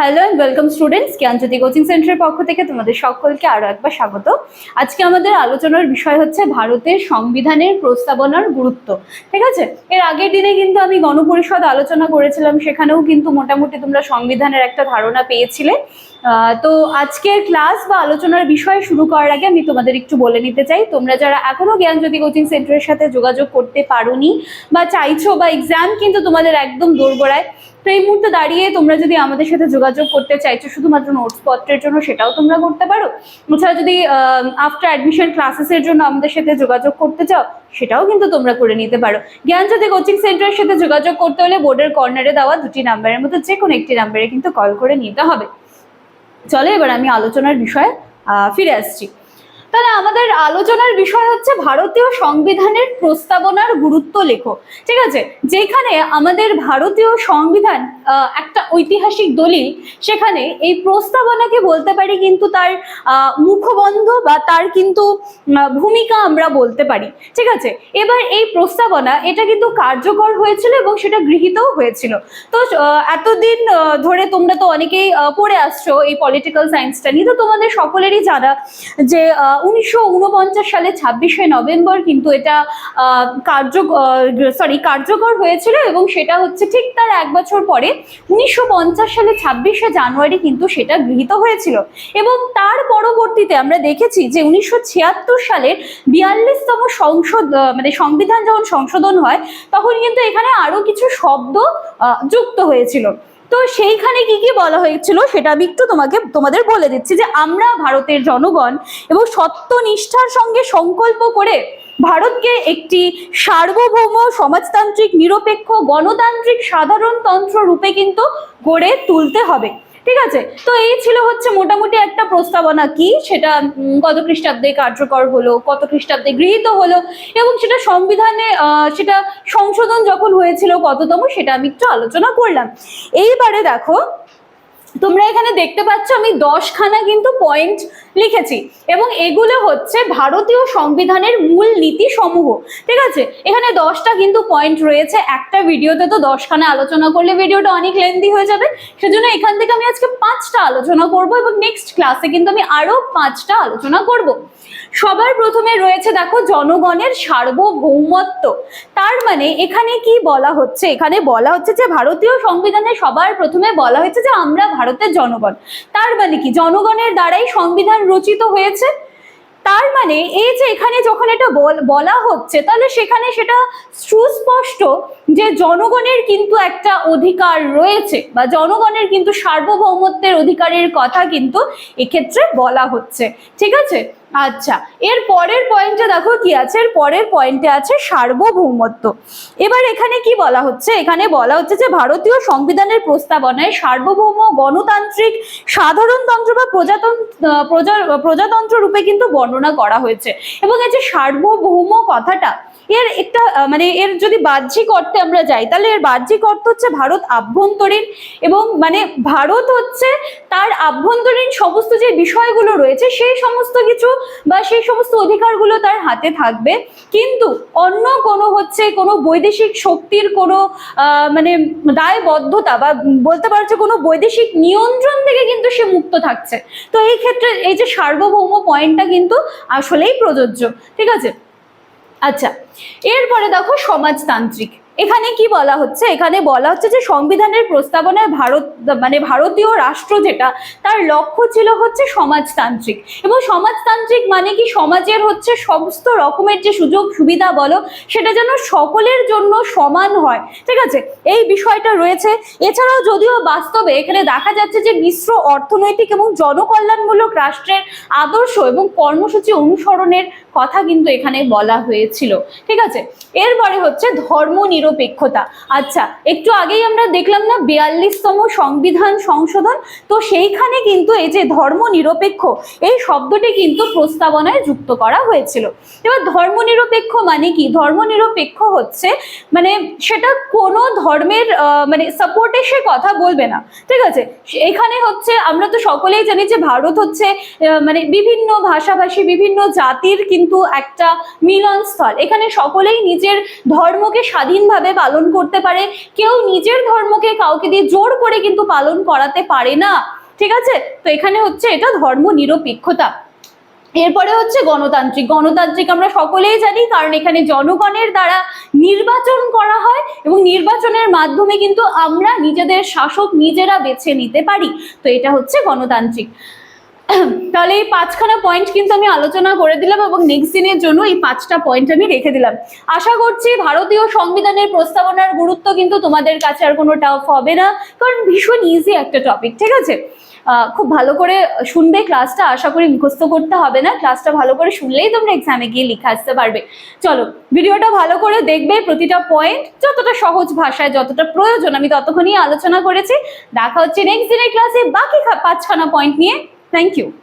Hello and welcome students Gyanjyoti coaching সেন্টারের পক্ষ থেকে তোমাদের সকলকে আরও একবার স্বাগত। আজকে আমাদের আলোচনার বিষয় হচ্ছে ভারতের সংবিধানের প্রস্তাবনার গুরুত্ব। ঠিক আছে? এর আগের দিনে কিন্তু আমি গণপরিষদ আলোচনা করেছিলাম, সেখানেও কিন্তু মোটামুটি তোমরা সংবিধানের একটা ধারণা পেয়েছিলে। তো আজকের ক্লাস বা আলোচনার বিষয় শুরু করার আগে আমি তোমাদের একটু বলে নিতে চাই। তোমরা যারা এখনও জ্ঞানজ্যোতি কোচিং সেন্টারের সাথে যোগাযোগ করতে পারোনি বা চাইছো বা এক্সাম কিন্তু তোমাদের একদম দোরগোড়ায় এই মুহূর্তে দাঁড়িয়ে তোমরা যদি আমাদের সাথে যোগাযোগ করতে চাইছো, শুধুমাত্র নোটস পত্রের জন্য সেটাও তোমরা করতে পারো। এছাড়া যদি আফটার অ্যাডমিশন ক্লাসেসের জন্য আমাদের সাথে যোগাযোগ করতে চাও, সেটাও কিন্তু তোমরা করে নিতে পারো। জ্ঞানজ্যোতি কোচিং সেন্টারের সাথে যোগাযোগ করতে হলে বোর্ডের কর্নারে দেওয়া দুটি নাম্বারের মধ্যে যে কোনো একটি নাম্বারে কিন্তু কল করে নিতে হবে। চলো এবার আমি আলোচনার বিষয়ে ফিরে আসছি। তাহলে আমাদের আলোচনার বিষয় হচ্ছে ভারতীয় সংবিধানের প্রস্তাবনার গুরুত্ব লেখো। ঠিক আছে? যেখানে আমাদের ভারতীয় সংবিধান একটা ঐতিহাসিক দলিল, সেখানে এই প্রস্তাবনাকে বলতে পারি কিন্তু তার মুখবন্ধ বা তার কিন্তু ভূমিকা আমরা বলতে পারি। ঠিক আছে? এবার এই প্রস্তাবনা, এটা কিন্তু কার্যকর হয়েছিল এবং সেটা গৃহীতও হয়েছিল। তো এতদিন ধরে তোমরা তো অনেকেই পড়ে আসছো এই পলিটিক্যাল সায়েন্সটা নিয়ে। তো তোমাদের সকলেরই জানা যে উনিশশো উনপঞ্চাশ সালে ছাব্বিশে নভেম্বর কিন্তু এটা কার্য সরি কার্যকর হয়েছিল এবং সেটা হচ্ছে ঠিক তার এক বছর পরে উনিশশো পঞ্চাশ সালে ছাব্বিশে জানুয়ারি কিন্তু সেটা গৃহীত হয়েছিল। এবং তার পরবর্তীতে আমরা দেখেছি যে উনিশশো ছিয়াত্তর সালের বিয়াল্লিশতম সংসদ মানে সংবিধান যখন সংশোধন হয়, তখন কিন্তু এখানে আরও কিছু শব্দ যুক্ত হয়েছিল। তো সেইখানে কি কি বলা হয়েছিল সেটা আমি একটু তোমাকে, তোমাদের বলে দিচ্ছি যে আমরা ভারতের জনগণ এবং সত্য নিষ্ঠার সঙ্গে সংকল্প করে ভারতকে একটি সার্বভৌম, সমাজতান্ত্রিক, নিরপেক্ষ, গণতান্ত্রিক, সাধারণতন্ত্র রূপে কিন্তু গড়ে তুলতে হবে। ঠিক আছে? তো এই ছিল হচ্ছে মোটামুটি একটা প্রস্তাবনা। কি? সেটা কত খ্রিস্টাব্দে কার্যকর হলো, কত খ্রিস্টাব্দে গৃহীত হলো এবং সেটা সংবিধানে সেটা সংশোধন যখন হয়েছিল কততম সেটা আমি একটু আলোচনা করলাম। এইবারে দেখো, তোমরা এখানে দেখতে পাচ্ছ আমি দশখানা কিন্তু পয়েন্ট লিখেছি। এবং এগুলো হচ্ছে ভারতীয় সংবিধানের মূল নীতি সমূহ। ঠিক আছে? এখানে দশটা কিন্তু পয়েন্ট রয়েছে। একটা ভিডিওতে তো দশখানে আলোচনা করলে ভিডিওটা অনেক লেন্দি হয়ে যাবে। সেজন্য এখান থেকে আমি আজকে পাঁচটা আলোচনা করব এবং নেক্সট ক্লাসে কিন্তু আমি আরও পাঁচটা আলোচনা করব। সবার প্রথমে রয়েছে দেখো জনগণের সার্বভৌমত্ব। তার মানে এখানে কি বলা হচ্ছে? এখানে বলা হচ্ছে যে ভারতীয় সংবিধানে সবার প্রথমে বলা হয়েছে যে আমরা ভারতের জনগণ। তার মানে কি? জনগণের দ্বারাই সংবিধান রচিত হয়েছে। তার মানে এই যে এখানে যখন এটা বল- হচ্ছে, তাহলে সেখানে সেটা সুস্পষ্ট যে জনগণের কিন্তু একটা অধিকার রয়েছে বা জনগণের কিন্তু সার্বভৌমত্বের অধিকারের কথা কিন্তু এক্ষেত্রে বলা হচ্ছে। ঠিক আছে? আচ্ছা এর পরের পয়েন্টে দেখো কি আছে? এর পরের পয়েন্টে আছে সার্বভৌমত্ব। এবার এখানে কি বলা হচ্ছে? এখানে বলা হচ্ছে যে ভারতীয় সংবিধানের প্রস্তাবনায় সার্বভৌম গণতান্ত্রিক সাধারণতন্ত্র বা প্রজাতন্ত্র প্রজা, প্রজাতন্ত্র রূপে কিন্তু বর্ণনা করা হয়েছে। এবং এই যে সার্বভৌম কথাটা, এর একটা মানে এর যদি বাহ্যিক অর্থে আমরা যাই, তাহলে এর বাহ্যিক অর্থ হচ্ছে ভারত আভ্যন্তরীণ এবং মানে ভারত হচ্ছে তার আভ্যন্তরীণ সমস্ত যে বিষয়গুলো রয়েছে, সেই সমস্ত কিছু বা সেই সমস্ত অধিকারগুলো তার হাতে থাকবে। কিন্তু অন্য কোনো হচ্ছে কোনো বৈদেশিক শক্তির কোনো মানে দায়বদ্ধতা বা বলতে পারো যে কোনো বৈদেশিক নিয়ন্ত্রণ থেকে কিন্তু সে মুক্ত থাকছে। তো এই ক্ষেত্রে এই যে সার্বভৌম পয়েন্টটা কিন্তু আসলেই প্রযোজ্য। ঠিক আছে? আচ্ছা এরপরে দেখো সমাজতান্ত্রিক। এখানে কি বলা হচ্ছে? এখানে বলা হচ্ছে যে সংবিধানের প্রস্তাবনায় ভারত মানে ভারতীয় রাষ্ট্র যেটা, তার লক্ষ্য ছিল হচ্ছে সমাজতান্ত্রিক। এবং সমাজতান্ত্রিক মানে কি? সমাজের হচ্ছে সমস্ত রকমের যে সুযোগ, সুবিধা বলো, সেটা যেন সকলের জন্য সমান হয়। ঠিক আছে? এই বিষয়টা রয়েছে। এছাড়াও যদিও বাস্তবে এখানে দেখা যাচ্ছে যে মিশ্র অর্থনৈতিক এবং জনকল্যাণমূলক রাষ্ট্রের আদর্শ এবং কর্মসূচি অনুসরণের কথা কিন্তু এখানে বলা হয়েছিল। ঠিক আছে? এরপরে হচ্ছে ধর্ম নিরপেক্ষতা। আচ্ছা একটু আগেই আমরা দেখলাম না বিয়াল্লিশতম সংবিধান সংশোধন? তো সেইখানে কিন্তু এই যে ধর্ম নিরপেক্ষ, এই শব্দটি কিন্তু প্রস্তাবনায় যুক্ত করা হয়েছিল। এবার ধর্ম নিরপেক্ষ মানে কি? ধর্ম নিরপেক্ষ হচ্ছে মানে সেটা কোনো ধর্মের মানে সাপোর্টে সে কথা বলবে না। ঠিক আছে? এখানে হচ্ছে আমরা তো সকলেই জানি যে ভারত হচ্ছে মানে বিভিন্ন ভাষাভাষী, বিভিন্ন জাতির কিন্তু একটা মিলনস্থল। এখানে সকলেই নিজের ধর্মকে স্বাধীনভাবে স্বাধীনভাবে পালন করতে পারে, কেউ নিজের ধর্মকে কাউকে দিয়ে জোর করে কিন্তু পালন করাতে পারে না। ঠিক আছে? তো এখানে হচ্ছে এটা ধর্ম নিরপেক্ষতা। এরপরে হচ্ছে গণতান্ত্রিক। গণতান্ত্রিক আমরা সকলেই জানি, কারণ এখানে জনগণের দ্বারা নির্বাচন করা হয় এবং নির্বাচনের মাধ্যমে কিন্তু আমরা নিজেদের শাসক নিজেরা বেছে নিতে পারি। তো এটা হচ্ছে গণতান্ত্রিক। তাহলে এই পাঁচখানা পয়েন্ট কিন্তু আমি আলোচনা করে দিলাম এবং নেক্সট দিনের জন্য এই পাঁচটা পয়েন্ট আমি রেখে দিলাম। আশা করছি ভারতীয় সংবিধানের প্রস্তাবনার গুরুত্ব কিন্তু তোমাদের কাছে আর কোনো টাফ হবে না, কারণ ভীষণ ইজি একটা টপিক ঠিক আছে? খুব ভালো করে শুনবে ক্লাসটা আশা করি মুখস্থ করতে হবে না ক্লাসটা ভালো করে শুনলেই তোমরা এক্সামে গিয়ে লিখে আসতে পারবে। চলো ভিডিওটা ভালো করে দেখবে প্রতিটা পয়েন্ট যতটা সহজ ভাষায়, যতটা প্রয়োজন, আমি ততক্ষণই আলোচনা করেছি। দেখা হচ্ছে নেক্সট দিনের ক্লাসে বাকি পাঁচখানা পয়েন্ট নিয়ে। Thank you.